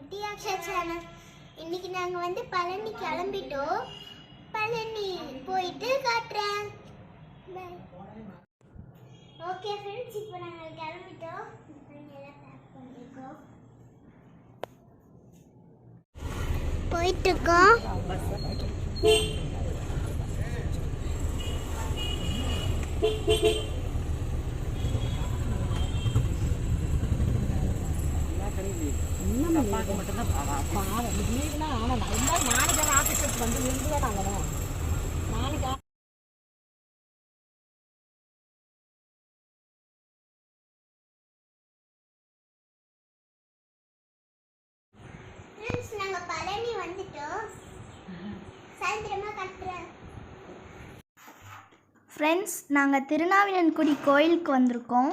Welcome Aqsa channel இன்னைக்கு நாங்கள் வந்து பழனி கிளம்பிட்டோம். பழனி போயிட்டு காட்டுறேன். ஓகே ஃப்ரெண்ட்ஸ் இப்போ நாங்கள் கிளம்பிட்டோம். போயிட்டு இருக்கோம் போயிட்டு இருக்கோம் ஃப்ரெண்ட்ஸ் நாங்கள் பழனி வந்துட்டோம். சாயந்தரமா கட்டுறேன். ஃப்ரெண்ட்ஸ் நாங்கள் திருநாவினன்குடி கோயிலுக்கு வந்திருக்கோம்.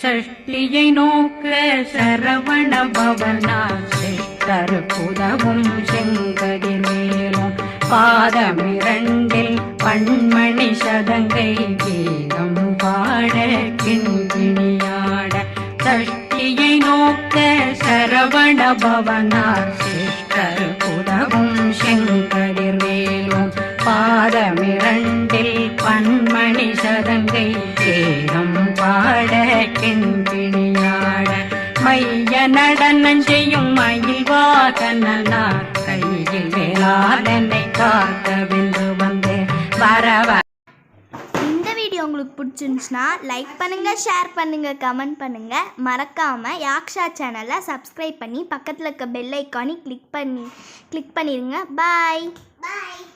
சஷ்டியை நோக்க சரவண பவனா சித்தர் புதவும் செங்கதிர் மேலும் பாதமிரண்டில் பண்மணி சதங்கை கீதம் பாட கிண்கிணியாட சஷ்டியை நோக்க சரவண பவனா சித்தர் புதவும் செங்கதிர் மேலும் பாதமிரண்டில் பண்மணி சதங்கை கேரம் மைய நடனம் செய்யும் மயில் வாகனார் கையில் வேளாளனை காக்க வென்று வந்து. வரவ இந்த வீடியோ உங்களுக்கு பிடிச்சிருந்துச்சுன்னா லைக் பண்ணுங்கள் ஷேர் பண்ணுங்கள் கமெண்ட் பண்ணுங்கள் மறக்காமல் யாக்ஷா சேனலை சப்ஸ்கிரைப் பண்ணி பக்கத்தில் இருக்க பெல் ஐக்கானி கிளிக் பண்ணி கிளிக் பண்ணிடுங்க பாய் பாய்